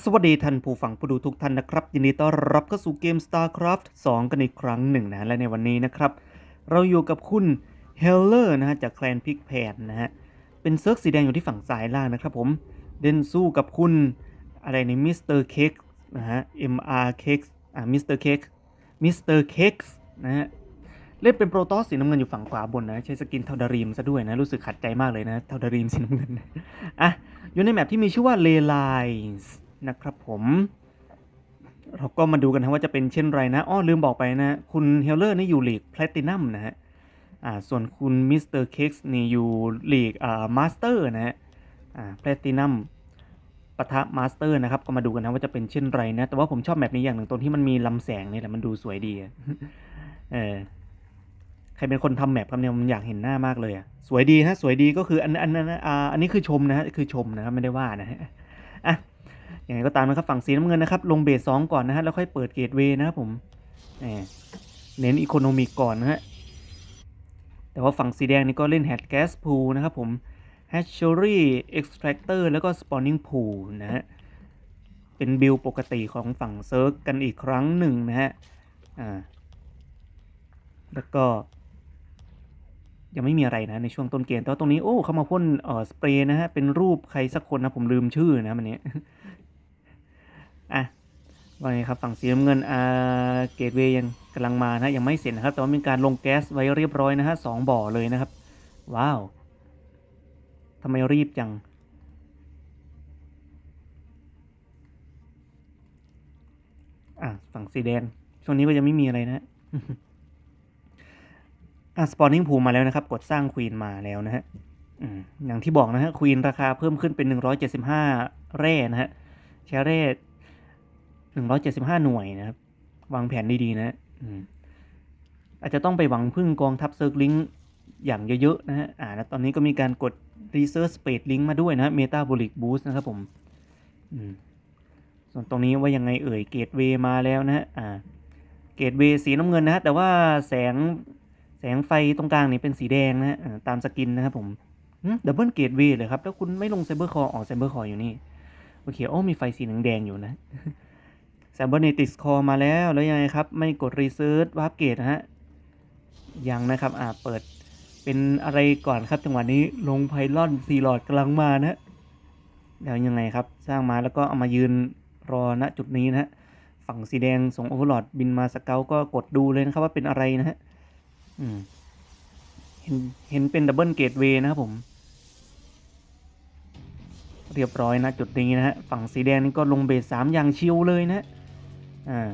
สวัสดีท่านผู้ฟังผู้ดูทุกท่านนะครับ ยินดีต้อนรับเข้าสู่เกม StarCraft 2 กันอีกครั้งหนึ่งนะและในวันนี้นะครับ เราอยู่กับคุณเฮลเลอร์นะฮะจากแคลนพิกแพดนะฮะเป็นเซิร์ฟสีแดงอยู่ที่ฝั่งซ้ายล่างนะครับผมเด่นสู้กับคุณอะไรในมิสเตอร์เค้กนะฮะ MR เค้กอ่ามิสเตอร์เค้กมิสเตอร์เค้กนะฮะเล่นเป็นโปรตอสสีน้ำเงินอยู่ฝั่งขวาบนนะ ใช้สกินเทาดารีมซะด้วยนะ รู้สึกขัดใจมากเลยนะเทาดารีมสีน้ำเงินอะอยู่ในแมปที่มีชื่อว่า Ley Lines น นะครับผมเราก็มาดูกันนะว่าจะเป็นเช่นไรนะ อ้อลืมบอกไปนะ คุณเฮลเลอร์นี่อยู่ลีกแพลตินัมนะฮะ อ่า ส่วนคุณมิสเตอร์เค้กนี่อยู่ลีกอ่ามาสเตอร์นะฮะ อ่าแพลตินัมปะทะมาสเตอร์นะครับ ก็มาดูกันนะว่าจะเป็นเช่นไรนะ แต่ว่าผมชอบแบบนี้อย่างหนึ่งตรงที่มันมีลำแสงนี่แหละมันดูสวยดี เออ ใครเป็นคนทำแมปครับเนี่ยผมอยากเห็นหน้ามากเลยอะสวยดีฮะ สวยดีก็คืออันอันนั้นอ่า อันนี้คือชมนะฮะ คือชมนะครับไม่ได้ว่านะฮะ อะ ย่างไรก็ตามนะครับฝั่งสีน้ำเงินนะครับ ลงเบสสองก่อนนะฮะแล้วค่อยเปิดเกตเวย์นะครับผมเน้นอีโคโนมิกก่อนนะฮะแต่ว่าฝั่งสีแดงนี่ก็เล่นแฮดแกสพูลนะครับผม Hatchery Extractor แล้วก็ Spawning Pool นะฮะ เป็นบิลปกติของฝั่งเซิร์ฟกันอีกครั้งหนึ่งนะฮะ อ่า แล้วก็ ยังไม่มีอะไรนะในช่วงต้นเกม แต่ว่าตรงนี้ โอ้ เขามาพ่นเอ่อสเปรย์นะฮะ เป็นรูปใครสักคนนะ ผมลืมชื่อนะมันนี้ อะว่าไงครับฝั่งสีน้ำเงินอ่าเกตเวย์ยังกำลังมานะยังไม่เสร็จนะครับ แต่ว่ามีการลงแก๊สไว้เรียบร้อยนะฮะสองบ่อเลยนะครับ ว้าวทำไมรีบจังอะฝั่งสีแดง ช่วงนี้ก็ยังไม่มีอะไรนะฮะอะสปอนนิ่งพูมาแล้วนะครับ กดสร้างควีนมาแล้วนะฮะอย่างที่บอกนะฮะควีนราคาเพิ่มขึ้นเป็น 175 แร่นะฮะแชร์แร่ 175หน่วยนะครับ วางแผนดีๆนะฮะอืมอาจจะต้องไปหวังพึ่งกองทัพเซิร์กลิงอย่างเยอะๆนะฮะ อ่าแล้วตอนนี้ก็มีการกด Research Space Link มาด้วยนะ Metabolic Boost นะครับผมอืมส่วนตรงนี้ว่ายังไงเอ่ยเกตเวมาแล้วนะฮะ อ่า เกตเวสีน้ำเงินนะฮะ แต่ว่าแสงแสงไฟตรงกลางนี่เป็นสีแดงนะฮะตามสกินนะครับผมดับเบิลเกตเวเลยครับ แล้วคุณไม่ลงไซเบอร์คออ๋อไซเบอร์คออยู่นี่ โอเค โอ้มีไฟสีแดงๆอยู่นะ ไซมเบอร์เนติสคอมาแล้วแล้วยังไงครับ ไม่กดรีเซิร์ชวาร์ปเกตนะฮะยังนะครับอ่าเปิดเป็นอะไรก่อนครับจังหวะนี้ลงไพลอนซีหลอดกำลังมานะฮะแล้วยังไงครับสร้างมาแล้วก็เอามายืนรอณจุดนี้นะฮะฝั่งสีแดงส่งโอเวอร์ลอดบินมาสเกลก็กดดูเลยนะครับว่าเป็นอะไรนะฮะอืมเห็นเห็นเป็นดับเบิลเกตเวย์นะครับผม เรียบร้อยนะจุดนี้นะฮะฝั่งสีแดงนี่ก็ลงเบสสามอย่างชิวเลยนะฮะ อ่า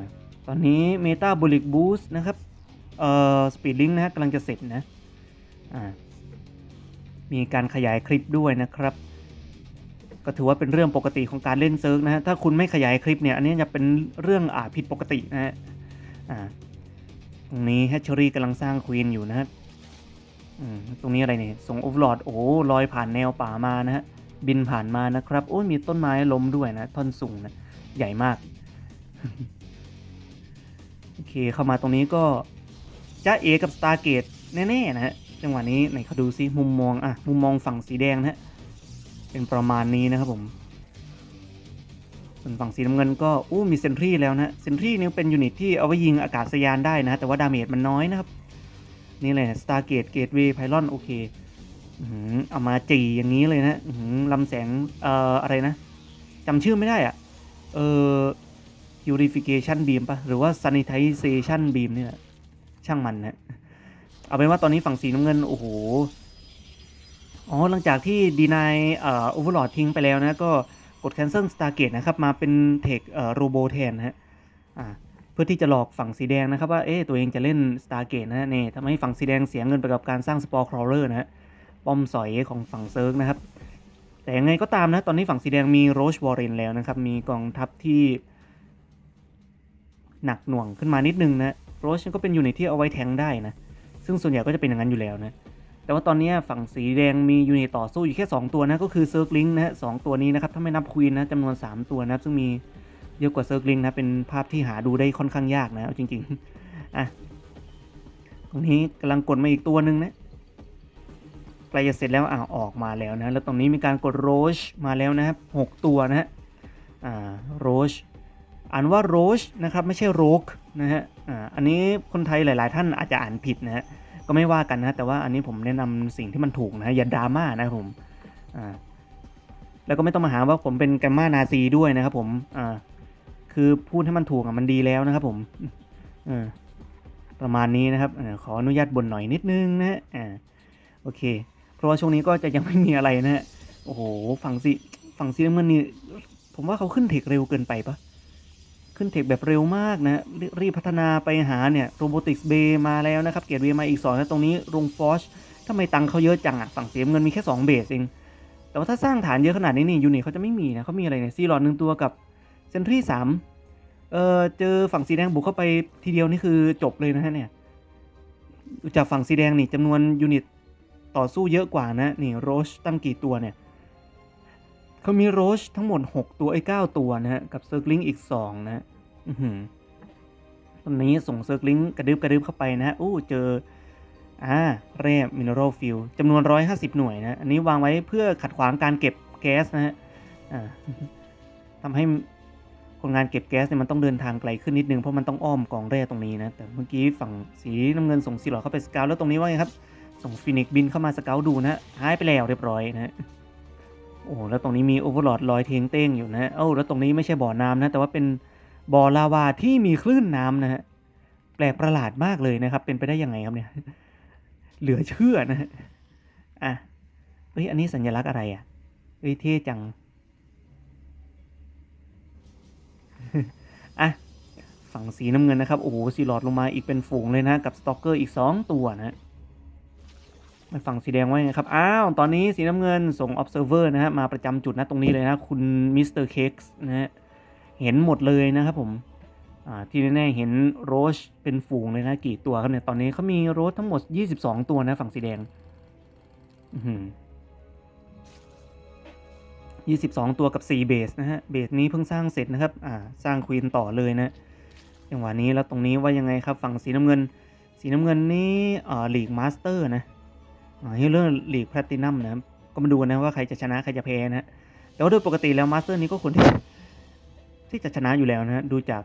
ตอนนี้เมตาบ o ลิกบูสต์นะครับ เอ่อสปีดลิงนะฮะกำลังจะเสร็จนะอ่ามีการขยายคลิปด้วยนะครับ ก็ถือว่าเป็นเรื่องปกติของการเล่นเซิร์ฟนะฮะถ้าคุณไม่ขยายคลิปเนี่ย อันนี้จะเป็นเรื่องอ่าผิดปกตินะฮะอ่าตรงนี้แฮชเชอรี่กำลังสร้างควีนอยู่นะฮะตรงนี้อะไรเนี่ยส่งโอเวอร์ลอดโอ้ลอยผ่านแนวป่ามานะฮะบินผ่านมานะครับ โอ้มีต้นไม้ล้มด้วยนะท่อนสูงนะ ใหญ่มาก โอเคเข้ามาตรงนี้ก็จ้าเอกับ Stargate แน่ๆนะฮะจังหวะนี้ไหนเขาดูซิมุมมองอะมุมมองฝั่งสีแดงนะฮะเป็นประมาณนี้นะครับผมส่วนฝั่งสีน้ำเงินก็อู้มีเซนทรีแล้วนะเซนทรีนี่เป็นยูนิตที่เอาไว้ยิงอากาศยานได้นะ แต่ว่าดาเมจมันน้อยนะครับ นี่เลย Stargate Gateway Pylon โอเคอือเอามาจีอย่างนี้เลยนะลำแสงเอ่ออะไรนะจำชื่อไม่ได้อะเออ Purification Beam ปะหรือว่า Sanitization Beam นี่ยช่างมันนะเอาเป็นว่าตอนนี้ฝั่งสีน้ำเงิน โอ้โห อ๋อ หลังจากที่ดีนายเอ่อโอเวอร์ลอดทิ้งไปแล้วนะ ก็กด cancel stargate นะครับ มาเป็นเทคเอ่อโรโบแทนนะฮะอ่าเพื่อที่จะหลอกฝั่งสีแดงนะครับ ว่าเอ๊ะตัวเองจะเล่น stargate นะฮะนี่ทำให้ฝั่งสีแดงเสียเงินไปกับการสร้าง spore crawler นะฮะป้อมสอยของฝั่งเซิร์กนะครับแต่ยังไงก็ตามนะ ตอนนี้ฝั่งสีแดงมีโรชวอร์เรนแล้วนะครับ มีกองทัพที่ หนักหน่วงขึ้นมานิดนึงนะโรชก็เป็นยูนิตที่เอาไว้แทงได้นะ ซึ่งส่วนใหญ่ก็จะเป็นอย่างนั้นอยู่แล้วนะ แต่ว่าตอนนี้ฝั่งสีแดงมียูนิตต่อสู้อยู่แค่ 2 ตัวนะ ก็คือเซิร์กลิงนะฮะสองตัวนี้นะครับ ถ้าไม่นับควีนนะจำนวน 3 ตัวนะซึ่งมีเยอะกว่าเซิร์กลิงนะ เป็นภาพที่หาดูได้ค่อนข้างยากนะจริงๆอะตรงนี้กำลังกดมาอีกตัวหนึ่งนะใกล้จะเสร็จแล้วอ่าออกมาแล้วนะ แล้วตรงนี้มีการกดโรชมาแล้วนะครับหกตัวนะฮะอ่าโรช อ่านว่าโรชนะครับไม่ใช่โรกนะฮะอ่าอันนี้คนไทยหลาย ๆ ท่านอาจจะอ่านผิดนะฮะก็ไม่ว่ากันนะแต่ว่าอันนี้ผมแนะนำสิ่งที่มันถูกนะอย่าดราม่านะครับผมอ่าแล้วก็ไม่ต้องมาหาว่าผมเป็นแกมมานาซีด้วยนะครับผมอ่าคือพูดให้มันถูกอะมันดีแล้วนะครับผมอประมาณนี้นะครับอขออนุญาตบ่นหน่อยนิดนึงนะฮะอ่าโอเค เพราะว่าช่วงนี้ก็จะยังไม่มีอะไรนะฮะโอ้โหฝั่งสีฝั่งสีน้ำเงินนี่ผมว่าเขาขึ้นเทคเร็วเกินไปปะ ขึ้นเทคแบบเร็วมากนะรีบพัฒนาไปหาเนี่ยโรบอติกส์เบมาแล้วนะครับ เกียรเบมาอีก 2 แล้วตรงนี้โรงฟอชทำไมตังค์เขาเยอะจังอะฝั่งเสียเงินมีแค่2เบสเองแต่ว่าถ้าสร้างฐานเยอะขนาดนี้นี่ยูนิตเขาจะไม่มีนะเขามีอะไรเนี่ยซีหลอดหนึ่งตัวกับเซนทรีสามเออเจอฝั่งสีแดงบุกเข้าไปทีเดียวนี่คือจบเลยนะฮะเนี่ยจากฝั่งสีแดงนี่จำนวนยูนิตต่อสู้เยอะกว่านะนี่โรชตั้งกี่ตัวเนี่ย เขามีโรชทั้งหมด 6 ตัวไอ้9ตัวนะฮะ กับเซิร์กลิงอีก 2 นะฮะอื้อตอนนี้ส่งเซิร์กลิงกระดึบกระดึบเข้าไปนะฮะอู้เจออ่าแร่มินเนอรัลฟิลจำนวน 150 หน่วยนะ อันนี้วางไว้เพื่อขัดขวางการเก็บแก๊สนะฮะทำให้คนงานเก็บแก๊สเนี่ยมันต้องเดินทางไกลขึ้นนิดนึงเพราะมันต้องอ้อมกองแร่ตรงนี้นะ แต่เมื่อกี้ฝั่งสีน้ำเงินส่งซีหลอดเข้าไปสเกลแล้วตรงนี้ว่าไงครับ ส่งฟินิกบินเข้ามาสเกลดูนะฮะหายไปแล้วเรียบร้อยนะฮะ โอ้แล้วตรงนี้มีโอเวอร์ลอดลอยเทงเต้งอยู่นะเอ้าแล้วตรงนี้ไม่ใช่บ่อน้ำนะแต่ว่าเป็นบ่อลาวาที่มีคลื่นน้ำนะฮะแปลกประหลาดมากเลยนะครับ เป็นไปได้ยังไงครับเนี่ยเหลือเชื่อนะฮะอะเฮ้ยอันนี้สัญลักษณ์อะไรอะเฮ้ยเท่จังอะฝั่งสีน้ำเงินนะครับ โอ้โหสีหลอดลงมาอีกเป็นฝูงเลยนะ กับสตอกเกอร์อีก 2 ตัวนะ มาฝั่งสีแดงไว้ไงครับ อ้าว ตอนนี้สีน้ำเงินส่ง observer นะฮะ มาประจำจุดนะตรงนี้เลยนะ คุณมิสเตอร์เค้กนะฮะ เห็นหมดเลยนะครับผมอ่าที่แน่ๆเห็นโรชเป็นฝูงเลยนะ กี่ตัวครับเนี่ย ตอนนี้เขามีโรชทั้งหมด 22 ตัวนะ ฝั่งสีแดงอือหือ22ตัวกับ4เบสนะฮะ เบสนี้เพิ่งสร้างเสร็จนะครับ อ่า สร้างควีนต่อเลยนะจังหวะนี้แล้วตรงนี้ว่ายังไงครับ ฝั่งสีน้ำเงิน สีน้ำเงินนี่อ่าลีกมาสเตอร์นะ เรื่องลีกแพลตินัมนะครับก็มาดูนะว่าใครจะชนะใครจะแพ้นะแต่ว่าโดยปกติแล้วมาสเตอร์นี้ก็ควรที่ที่จะชนะอยู่แล้วนะดูจาก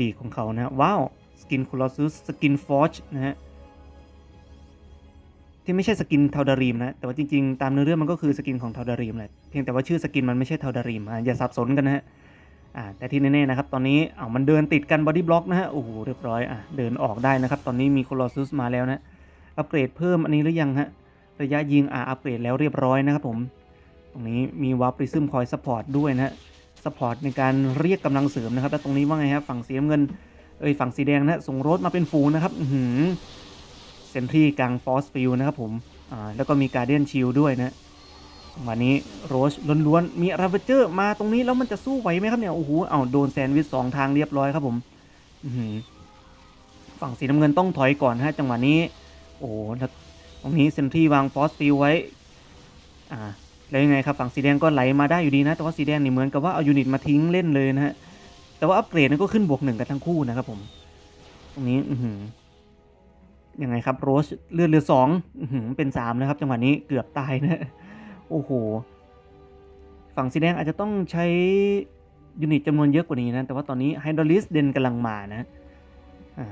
ลีกของเขานะว้าวสกินคูลอซุสสกินฟอร์ชนะฮะที่ไม่ใช่สกินเทาดารีมนะ แต่ว่าจริงๆ ตามเนื้อเรื่องมันก็คือสกินของเทาดารีมแหละ เพียงแต่ว่าชื่อสกินมันไม่ใช่เทาดารีมอะอย่าสับสนกันนะฮะ อ่า แต่ที่แน่ๆนะครับ ตอนนี้อ้ามันเดินติดกันบอดี้บล็อกนะฮะ โอ้โห เรียบร้อย อะ เดินออกได้นะครับ ตอนนี้มีโคลอซุสมาแล้วนะ อัปเกรดเพิ่มอันนี้หรือยังฮะ ระยะยิงอ่าอัปเกรดแล้วเรียบร้อยนะครับผม ตรงนี้มีวาร์ปริซึมคอยซัพพอร์ตด้วยนะฮะซัพพอร์ตในการเรียกกำลังเสริมนะครับ แล้วตรงนี้ว่าไงครับฝั่งสีน้ำเงิน เอ้ยฝั่งสีแดงนะฮะส่งรถมาเป็นฝูงนะครับอืเซนทรีกลางฟอสฟิลนะครับผม อ่าแล้วก็มีการเดียนชิลด้วยนะวันนี้โรชล้วนๆ มีราเวเจอร์มาตรงนี้แล้วมันจะสู้ไหวไหมครับเนี่ย โอ้โห เอาโดนแซนวิชสองทางเรียบร้อยครับผม ฝั่งสีน้ำเงินต้องถอยก่อนฮะจังหวะนี้ โอ้โหแล้วตรงนี้เซนทรีวางฟอสฟิลไว้ อ่า แล้วยังไงครับ ฝั่งสีแดงก็ไหลมาได้อยู่ดีนะ แต่ว่าสีแดงนี่เหมือนกับว่าเอายูนิตมาทิ้งเล่นเลยนะฮะ แต่ว่าอัปเกรดนั้นก็ขึ้นบวกหนึ่งกันทั้งคู่นะครับผม ตรงนี้ อืยังไงครับโรสเลือดเรือสองเป็นสามนะครับ จังหวะนี้เกือบตายนะ โอ้โห ฝั่งสีแดงอาจจะต้องใช้ยูนิตจำนวนเยอะกว่านี้นะ แต่ว่าตอนนี้ไฮดรอลิสเดนกำลังมานะ อ่า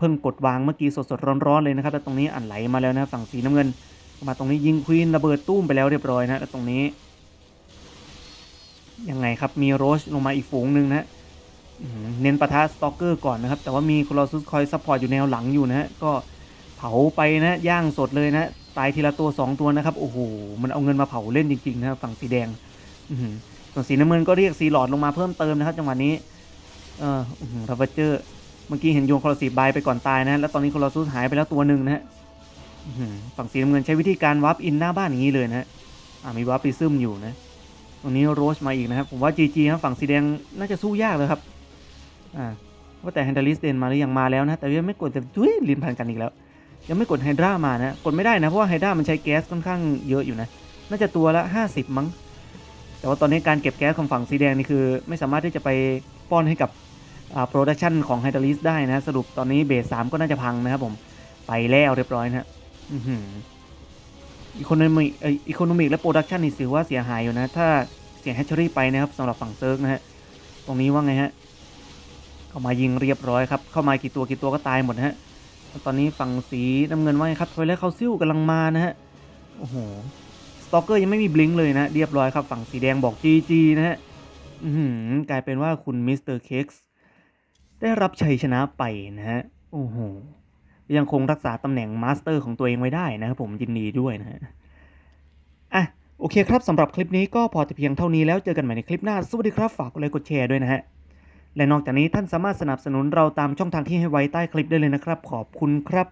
เพิ่งกดวางเมื่อกี้สดๆร้อนๆเลยนะครับแล้วตรงนี้อ่านไหลมาแล้วนะฝั่งสีน้ำเงิน มาตรงนี้ยิงควีนระเบิดตุ้มไปแล้วเรียบร้อยนะแล้วตรงนี้ยังไงครับมีโรชลงมาอีกฝูงหนึ่งนะเน้นปะทะสตอกเกอร์ก่อนนะครับ แต่ว่ามีโคลอซุสคอยซัพพอร์ตอยู่แนวหลังอยู่นะฮะก็เผาไปนะย่างสดเลยนะตายทีละตัว 2 ตัวนะครับโอ้โหมันเอาเงินมาเผาเล่นจริงๆนะฝั่งสีแดงอือหือส่วนสีน้ำเงินก็เรียกสีหลอดลงมาเพิ่มเติมนะครับ จังหวะนี้เออราเวเจอร์ เมื่อกี้เห็นโยนคอร์สีบายไปก่อนตายนะแล้วตอนนี้คอร์ซูสหายไปแล้วตัวหนึ่งนะฮะฝั่งสีน้ำเงินใช้วิธีการวาร์ปอินหน้าบ้านอย่างนี้เลยนะฮะอ่ามีวาร์ปปีซึมอยู่นะตรงนี้โรชมาอีกนะครับ ผมว่าจีจีนะฝั่งสีแดงน่าจะสู้ยากเลยครับอ่าว่าแต่แฮนด์ลิสเดนมาหรือยังมาแล้วนะ แต่ยังไม่กดแต่ดุ้ยลินพันกันอีกแล้ว ยังไม่กดไฮดรามานะ กดไม่ได้นะ เพราะว่าไฮดรามันใช้แก๊สค่อนข้างเยอะอยู่นะ น่าจะตัวละ 50 มั้ง แต่ว่าตอนนี้การเก็บแก๊สของฝั่งสีแดงนี่คือ ไม่สามารถที่จะไปป้อนให้กับ โปรดักชันของไฮดรลิสได้นะสรุปตอนนี้เบสสามก็น่าจะพังนะครับผมไปแล้วเรียบร้อยนะฮะอือหืออีโคโนมิกอีโคโนมิกและโปรดักชันนี่ถือว่าเสียหายอยู่นะ ถ้าเสียแฮชเชอรี่ไปนะครับสำหรับฝั่งเซิร์กนะฮะตรงนี้ว่าไงฮะเข้ามายิงเรียบร้อยครับเข้ามากี่ตัวกี่ตัวก็ตายหมดนะฮะตอนนี้ฝั่งสีน้ำเงินว่าไงครับทอยและเขาซิ่วกำลังมานะฮะโอ้โหสตอกเกอร์ยังไม่มีบลิงเลยนะเรียบร้อยครับฝั่งสีแดงบอก GG นะฮะอื้อหือกลายเป็นว่าคุณมิสเตอร์เค็กซ์ ได้รับชัยชนะไปนะฮะโอ้โหยังคงรักษาตำแหน่งมาสเตอร์ของตัวเองไว้ได้นะครับผมยินดีด้วยนะฮะอะโอเคครับสำหรับคลิปนี้ก็พอแต่เพียงเท่านี้แล้วเจอกันใหม่ในคลิปหน้า สวัสดีครับฝากกดไลค์กดแชร์ด้วยนะฮะและนอกจากนี้ท่านสามารถสนับสนุนเราตามช่องทางที่ให้ไว้ใต้คลิปได้เลยนะครับ ขอบคุณครับ